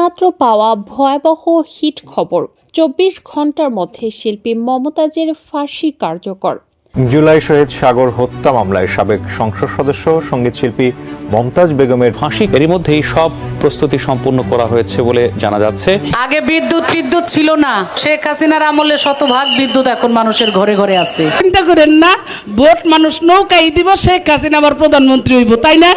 এইমাত্র পাওয়া ভয়াবহ হিট খবর। চব্বিশ ঘণ্টার মধ্যে শিল্পী মমতাজের ফাঁসি কার্যকর। জুলাই শহীদ সাগর হত্যা মামলায় সাবেক সংসদ সদস্য সংগীত শিল্পী মমতাজ বেগমের ফাঁসি। এরই মধ্যেই সব প্রস্তুতি সম্পূর্ণ করা হয়েছে বলে জানা যাচ্ছে। আগে বিদ্যুৎ টিদ্যুৎ ছিল না। শেখ হাসিনার আমলে শতভাগ বিদ্যুৎ এখন মানুষের ঘরে ঘরে আছে। চিন্তা করেন না ভোট মানুষ নৌকাই দিব শেখ হাসিনা আবার প্রধানমন্ত্রী হইব তাই না?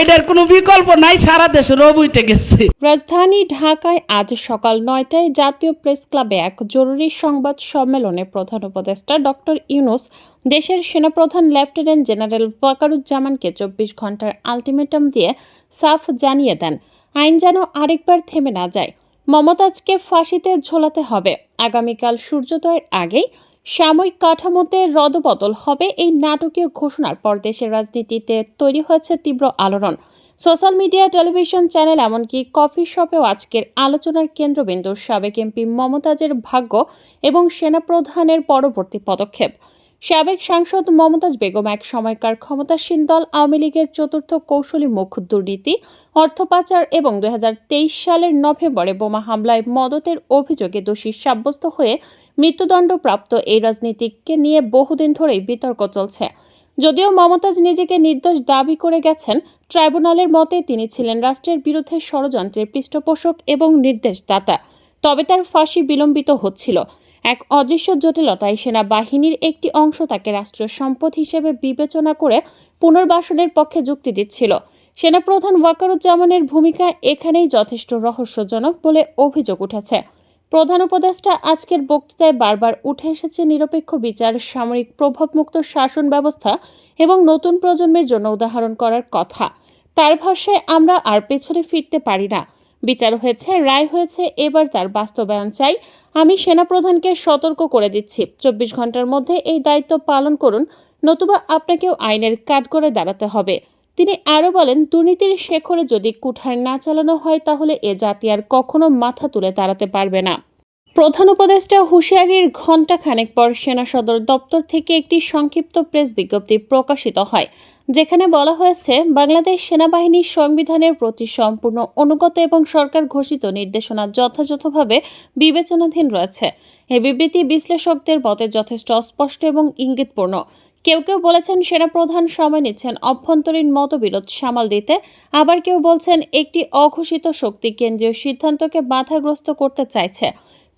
এটার কোনো বিকল্প নাই, সারা দেশে উঠে গেছে। রাজধানী ঢাকায় আজ সকাল নয়টায় জাতীয় প্রেস ক্লাবে এক জরুরি সংবাদ সম্মেলনে প্রধান উপদেষ্টা ডক্টর ইউনুস দেশের সেনাপ্রধান লেফটেন্যান্ট জেনারেল ওয়াকারুজ্জামানকে চব্বিশ ঘণ্টার আলটিমেটাম দিয়ে সাফ জানিয়ে দেন। আইন যেন আরেকবার থেমে না যায়। মমতাজকে ফাঁসিতে ঝোলাতে হবে। আগামীকাল সূর্যোদয়ের আগেই সাময়িক কাঠামোতে রদবদল হবে এই নাটকীয় ঘোষণার পর দেশের রাজনীতিতে তৈরি হয়েছে তীব্র আলোড়ন। সোশ্যাল মিডিয়া, টেলিভিশন চ্যানেল এমনকি কফি শপেও আজকের আলোচনার কেন্দ্রবিন্দু সাবেক এমপি মমতাজের ভাগ্য এবং সেনাপ্রধানের পরবর্তী পদক্ষেপ। সাবেক সাংসদ মমতাজ বেগম এক সময়কার ক্ষমতাসীন দল আওয়ামী লীগের চতুর্থ কৌশলী মুখ দুর্নীতি, অর্থ পাচার এবং দুই সালের নভেম্বরে বোমা হামলায় মদতের অভিযোগে দোষী সাব্যস্ত হয়ে মৃত্যুদণ্ডপ্রাপ্ত এই রাজনীতিককে নিয়ে বহুদিন ধরেই বিতর্ক চলছে। যদিও মমতাজ নিজেকে নির্দোষ দাবি করে গেছেন, ট্রাইব্যুনালের মতে তিনি ছিলেন রাষ্ট্রের বিরুদ্ধে ষড়যন্ত্রের পৃষ্ঠপোষক এবং নির্দেশদাতা। তবে তার ফাঁসি বিলম্বিত হচ্ছিল। এক অদৃশ্য জটিলতায় সেনাবাহিনীর একটি অংশ তাকে রাষ্ট্রীয় সম্পদ হিসেবে বিবেচনা করে পুনর্বাসনের পক্ষে যুক্তি দিচ্ছিল। সেনাপ্রধান ওয়াকারুজ্জামানের ভূমিকা এখানেই যথেষ্ট রহস্যজনক বলে অভিযোগ উঠেছে। প্রধান উপদেষ্টা আজকের বক্তৃতায় বারবার উঠে এসেছে নিরপেক্ষ বিচার, সামরিক প্রভাবমুক্ত শাসন ব্যবস্থা এবং নতুন প্রজন্মের জন্য উদাহরণ করার কথা। তার ভাষায়, আমরা আর পেছনে ফিরতে পারি না। বিচার হয়েছে, রায় হয়েছে, এবার তার বাস্তবায়ন চাই। আমি সেনাপ্রধানকে সতর্ক করে দিচ্ছি। চব্বিশ ঘণ্টার মধ্যে এই দায়িত্ব পালন করুন, নতুবা আপনাকেও আইনের কাঠ করে দাঁড়াতে হবে। তিনি আরও বলেন, দুর্নীতির শেখরে যদি কুঠার না চালানো হয়, তাহলে এ জাতি আর কখনো মাথা তুলে দাঁড়াতে পারবে না। প্রধান উপদেষ্টা হুঁশিয়ারির ঘণ্টা খানেক পর সেনা সদর দপ্তর থেকে একটি সংক্ষিপ্ত প্রেস বিজ্ঞপ্তি প্রকাশিত হয়। যেখানে বলা হয়েছে, বাংলাদেশ সেনাবাহিনী সংবিধানের প্রতি সম্পূর্ণ অনুগত এবং সরকার ঘোষিত নির্দেশনা যথাযথভাবে বিবেচনাধীন রয়েছে। এই বিবৃতি বিশ্লেষকদের মতে যথেষ্ট অস্পষ্ট এবং ইঙ্গিতপূর্ণ। কেউ কেউ বলেছেন সেনাপ্রধান সময় নিচ্ছেন অভ্যন্তরীণ মতবিরোধ সামাল দিতে। আবার কেউ বলছেন একটি অঘোষিত শক্তি কেন্দ্রীয় সিদ্ধান্তকে বাধাগ্রস্ত করতে চাইছে।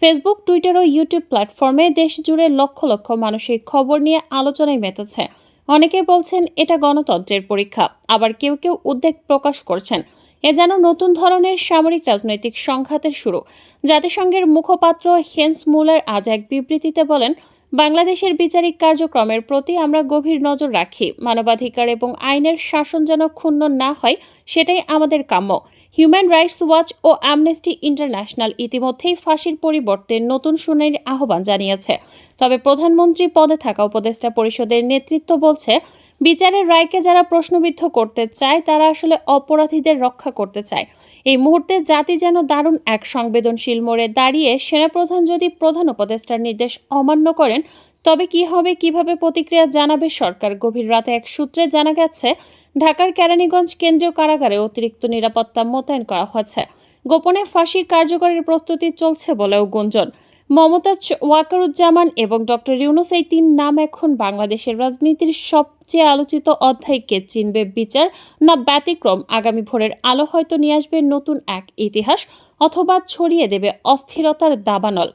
ফেসবুক, টুইটার ও ইউটিউব প্ল্যাটফর্মে দেশ জুড়ে লক্ষ লক্ষ মানুষ এই খবর নিয়ে আলোচনায় মেতেছে। অনেকে বলছেন, এটা গণতন্ত্রের পরীক্ষা। আবার কেউ কেউ উদ্বেগ প্রকাশ করছেন। এ যেন নতুন ধরনের সামরিক রাজনৈতিক সংঘাতের শুরু। জাতিসংঘের মুখপাত্র হেন্স মুলার আজ এক বিবৃতিতে বলেন বাংলাদেশের বিচারিক কার্যক্রমের প্রতি আমরা গভীর নজর রাখি। মানবাধিকার এবং আইনের শাসন যেন ক্ষুণ্ণ না হয়, সেটাই আমাদের কাম্য। হিউম্যান রাইটস ওয়াচ ও অ্যামনেস্টি ইন্টারন্যাশনাল ইতিমধ্যেই ফাঁসির পরিবর্তে নতুন শুনানির আহ্বান জানিয়েছে। তবে প্রধানমন্ত্রী পদে থাকা উপদেষ্টা পরিষদের নেতৃত্ব বলছে, বিচারের রায়কে যারা প্রশ্নবিদ্ধ করতে চায়, তারা আসলে অপরাধীদের রক্ষা করতে চায়। এই মুহূর্তে জাতি যেন দারুণ এক সংবেদনশীল মোড়ে দাঁড়িয়ে সেনাপ্রধান যদি প্রধান উপদেষ্টার নির্দেশ অমান্য করেন, তবে কি হবে, কীভাবে প্রতিক্রিয়া জানাবে সরকার? গভীর রাতে এক সূত্রে জানা গেছে, ঢাকার কেরানীগঞ্জ কেন্দ্রীয় কারাগারে অতিরিক্ত নিরাপত্তা মোতায়েন করা হয়েছে। গোপনে ফাঁসি কার্যকরের প্রস্তুতি চলছে বলেও গুঞ্জন। মমতাজ ওয়াকারুজ্জামান এবং ডক্টর ইউনুস এই তিন নাম এখন বাংলাদেশের রাজনীতির সবচেয়ে আলোচিত অধ্যায়কে চিনবে বিচার না ব্যতিক্রম। আগামী ভোরের আলো হয়তো নিয়ে আসবে নতুন এক ইতিহাস অথবা ছড়িয়ে দেবে অস্থিরতার দাবানল।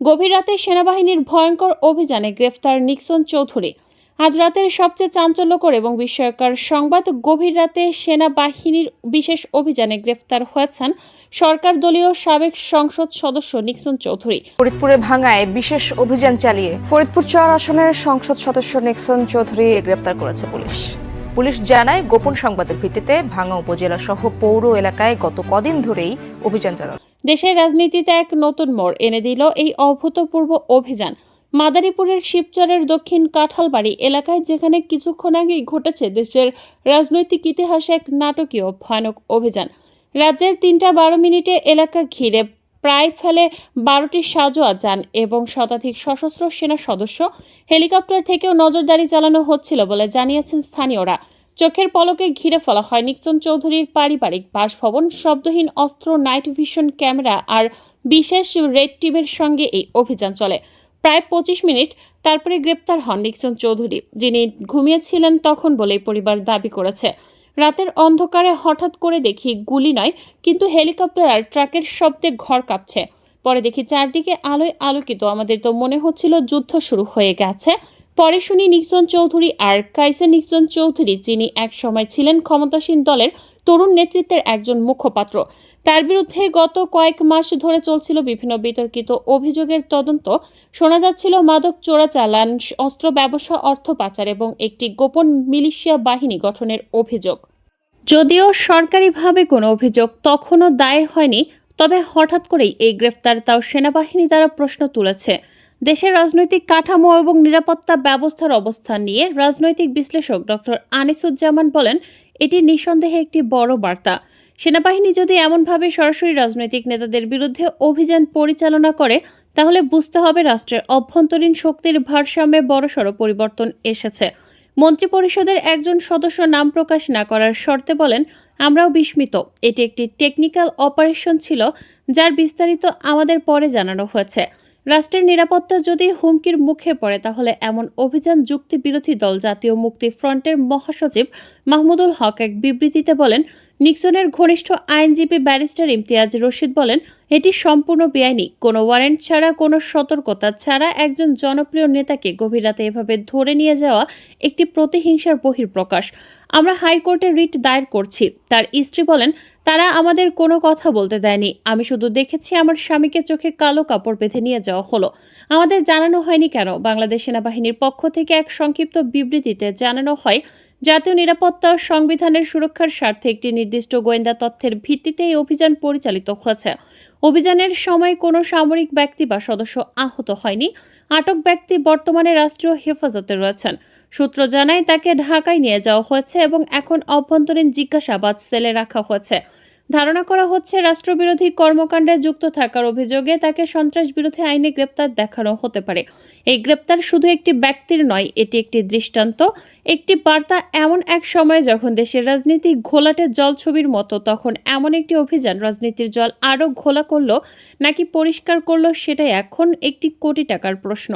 গভীর রাতে সেনাবাহিনীর ভয়ঙ্কর অভিযানে গ্রেফতার নিক্সন চৌধুরী। আজ রাতের সবচেয়ে চাঞ্চল্যকর এবং বিস্ময়কর সংবাদ গভীর রাতে সেনাবাহিনীর বিশেষ অভিযানে গ্রেফতার হয়েছেন সরকার দলীয় সাবেক সংসদ সদস্য নিক্সন চৌধুরী। ফরিদপুরে ভাঙায় বিশেষ অভিযান চালিয়ে ফরিদপুর চর আসনের সংসদ সদস্য নিক্সন চৌধুরী গ্রেপ্তার করেছে পুলিশ। পুলিশ জানায় গোপন সংবাদের ভিত্তিতে ভাঙা উপজেলা সহ পৌর এলাকায় গত কদিন ধরেই অভিযান চালানো। দেশের রাজনীতিতে এক নতুন মোড় এনে দিল এই অভূতপূর্ব অভিযান। মাদারীপুরের শিবচরের দক্ষিণ কাঁঠালবাড়ি এলাকায় যেখানে কিছুক্ষণ আগেই ঘটেছে দেশের রাজনৈতিক ইতিহাসে এক নাটকীয় ভয়ানক অভিযান। রাজ্যের তিনটা বারো মিনিটে এলাকা ঘিরে প্রায় ফেলে বারোটি সাজোয়া যান এবং শতাধিক সশস্ত্র সেনা সদস্য। হেলিকপ্টার থেকেও নজরদারি চালানো হচ্ছিল বলে জানিয়েছেন স্থানীয়রা। চোখের পলকে ঘিরে ফেলা হয় নিকচন চৌধুরীর পারিবারিক বাসভবন, শব্দহীন অস্ত্র, নাইট ভিশন ক্যামেরা আর বিশেষ রেড টিমের সঙ্গে এই অভিযান চলে। প্রায় পঁচিশ মিনিট তারপরে গ্রেপ্তার হন নিকচন চৌধুরী, যিনি ঘুমিয়েছিলেন তখন বলেই পরিবার দাবি করেছে। রাতের অন্ধকারে হঠাৎ করে দেখি গুলি নয় কিন্তু হেলিকপ্টার আর ট্রাকের শব্দে ঘর কাঁপছে। পরে দেখি চারদিকে আলোয় আলোকিত, আমাদের তো মনে হচ্ছিল যুদ্ধ শুরু হয়ে গেছে। পরে শুনি নিকজন চৌধুরী আর কাইসে নিকজন চৌধুরী, যিনি এক সময় ছিলেন ক্ষমতাসীন দলের তরুণ নেতৃত্বের একজন মুখপাত্র। তার বিরুদ্ধে গত কয়েক মাস ধরে চলছিল বিভিন্ন বিতর্কিত অভিযোগের তদন্ত। শোনা যাচ্ছিল মাদক চোরাচালান অস্ত্র ব্যবসা, অর্থ পাচার এবং একটি গোপন মিলিশিয়া বাহিনী গঠনের অভিযোগ। যদিও সরকারিভাবে কোনো অভিযোগ তখনও দায়ের হয়নি, তবে হঠাৎ করেই এই গ্রেফতার তাও সেনাবাহিনী দ্বারা প্রশ্ন তুলেছে। দেশের রাজনৈতিক কাঠামো এবং নিরাপত্তা ব্যবস্থার অবস্থান নিয়ে রাজনৈতিক বিশ্লেষক ডক্টর আনিসুজ্জামান বলেন এটি নিঃসন্দেহে একটি বড় বার্তা। সেনাবাহিনী যদি এমনভাবে সরাসরি রাজনৈতিক নেতাদের বিরুদ্ধে অভিযান পরিচালনা করে, তাহলে বুঝতে হবে রাষ্ট্রের অভ্যন্তরীণ শক্তির ভারসাম্যে বড়সড় পরিবর্তন এসেছে। মন্ত্রিপরিষদের একজন সদস্য নাম প্রকাশ না করার শর্তে বলেন, আমরাও বিস্মিত। এটি একটি টেকনিক্যাল অপারেশন ছিল, যার বিস্তারিত আমাদের পরে জানানো হয়েছে। রাষ্ট্রের নিরাপত্তা যদি হুমকির মুখে পড়ে, তাহলে এমন অভিযান যুক্তি বিরোধী দল জাতীয় মুক্তি ফ্রন্টের মহাসচিব মাহমুদুল হক এক বিবৃতিতে বলেন, নিক্সনের ঘনিষ্ঠ আইনজীবী ব্যারিস্টার ইমতিয়াজ রশিদ বলেন, এটি সম্পূর্ণ বেআইনি। কোনো ওয়ারেন্ট ছাড়া, কোনো সতর্কতা ছাড়া একজন জনপ্রিয় নেতাকে গভীর রাতে এভাবে ধরে নিয়ে যাওয়া একটি প্রতিহিংসার বহির্প্রকাশ আমরা হাইকোর্টে রিট দায়ের করছি। তার স্ত্রী বলেন, তারা আমাদের কোনো কথা বলতে দেয়নি। আমি শুধু দেখেছি আমার স্বামীকে চোখে কালো কাপড় বেঁধে নিয়ে যাওয়া হলো। আমাদের জানানো হয়নি কেন? বাংলাদেশ সেনাবাহিনীর পক্ষ থেকে এক সংক্ষিপ্ত বিবৃতিতে জানানো হয়, জাতীয় নিরাপত্তা সংবিধানের সুরক্ষার স্বার্থে একটি নির্দিষ্ট গোয়েন্দা তথ্যের ভিত্তিতে এই অভিযান পরিচালিত হয়েছে। অভিযানের সময় কোনো সামরিক ব্যক্তি বা সদস্য আহত হয়নি। আটক ব্যক্তি বর্তমানে রাষ্ট্রীয় হেফাজতে রয়েছেন। সূত্র জানায়, তাকে ঢাকায় নিয়ে যাওয়া হয়েছে এবং এখন অভ্যন্তরীণ জিজ্ঞাসাবাদ সেলে রাখা হয়েছে। ধারণা করা হচ্ছে, রাষ্ট্রবিরোধী কর্মকাণ্ডে যুক্ত থাকার অভিযোগে তাকে সন্ত্রাস বিরোধী আইনে গ্রেপ্তার দেখানো হতে পারে। এই গ্রেপ্তার শুধু একটি ব্যক্তির নয়, এটি একটি দৃষ্টান্ত। একটি বার্তা এমন এক সময় যখন দেশের রাজনীতি ঘোলাটে জল ছবির মতো, তখন এমন একটি অভিযান রাজনীতির জল আরও ঘোলা করল, নাকি পরিষ্কার করল, সেটাই এখন একটি কোটি টাকার প্রশ্ন।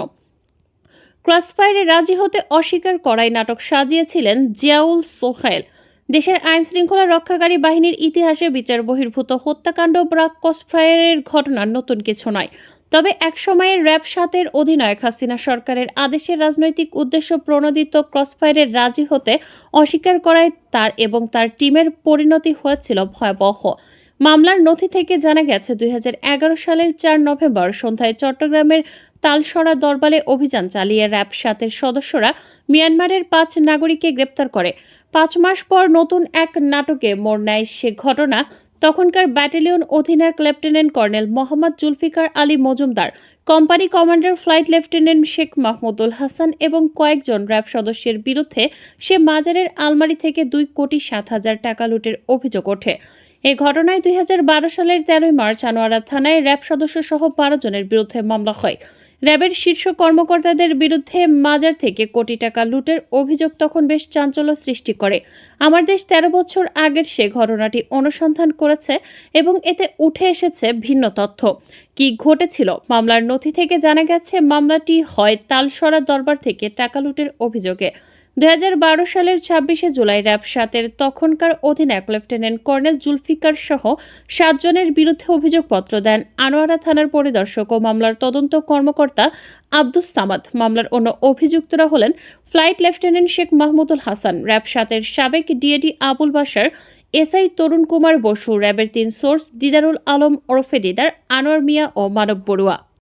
ক্রসফায়ারে রাজি হতে অস্বীকার করায় নাটক সাজিয়েছিলেন জিয়াউল সোহেল। দেশের আইন শৃঙ্খলা রক্ষাকারী বাহিনীর ইতিহাসে বিচার বহির্ভূত হত্যাকাণ্ড বা ক্রসফায়ারের ঘটনা নতুন কিছু নয়। তবে একসময়ের র্যাব সাতের অধিনায়ক হাসিনা সরকারের আদেশের রাজনৈতিক উদ্দেশ্য প্রণোদিত ক্রসফায়ারে রাজি হতে অস্বীকার করায় তার এবং তার টিমের পরিণতি হয়েছিল ভয়াবহ। মামলার নথি থেকে জানা গেছে, দুই হাজার এগারো সালের চার নভেম্বর সন্ধ্যায় চট্টগ্রামের তালসরা দরবারে অভিযান চালিয়ে র্যাব সাতের সদস্যরা মিয়ানমারের পাঁচ নাগরিককে গ্রেপ্তার করে। পাঁচ মাস পর নতুন এক নাটকে মোড় নেয় সে ঘটনা। তখনকার ব্যাটালিয়ন অধিনায়ক lieutenant colonel Mohammad Zulfikar Ali Majumder, company commander flight lieutenant Sheikh Mahmudul Hasan এবং কয়েকজন র্যাব সদস্যের বিরুদ্ধে সে মাজারের আলমারি থেকে দুই কোটি সাত হাজার টাকা লুটের অভিযোগ ওঠে। এ ঘটনায় দুই হাজার বারো সালের তেরোই মার্চ আনোয়ারা থানায় র্যাব সদস্য সহ বারো জনের বিরুদ্ধে মামলা হয়। র্যাবের শীর্ষ কর্মকর্তাদের বিরুদ্ধে মাজার থেকে কোটি টাকা লুটের অভিযোগ তখন বেশ চাঞ্চল্য সৃষ্টি করে। আমার দেশ তেরো বছর আগের সে ঘটনাটি অনুসন্ধান করেছে এবং এতে উঠে এসেছে ভিন্ন তথ্য। কি ঘটেছিল মামলার নথি থেকে জানা গেছে, মামলাটি হয় তালসরা দরবার থেকে টাকা লুটের অভিযোগে। দু হাজার বারো সালের ছাব্বিশে জুলাই র্যাব সাতের তখনকার অধিনায়ক লেফটেন্যান্ট কর্নেল জুলফিকার সহ সাতজনের বিরুদ্ধে অভিযোগপত্র দেন আনোয়ারা থানার পরিদর্শক ও মামলার তদন্ত কর্মকর্তা আব্দুস সামাদ। মামলার অন্য অভিযুক্তরা হলেন flight lieutenant Sheikh Mahmudul Hasan. RAB সাতের সাবেক ডিএডি আবুল বাসার এসআই তরুণ কুমার বসু, র্যাবের তিন সোর্স দিদারুল আলম ওরফে দিদার, আনোয়ার মিয়া ও মানব বড়ুয়া।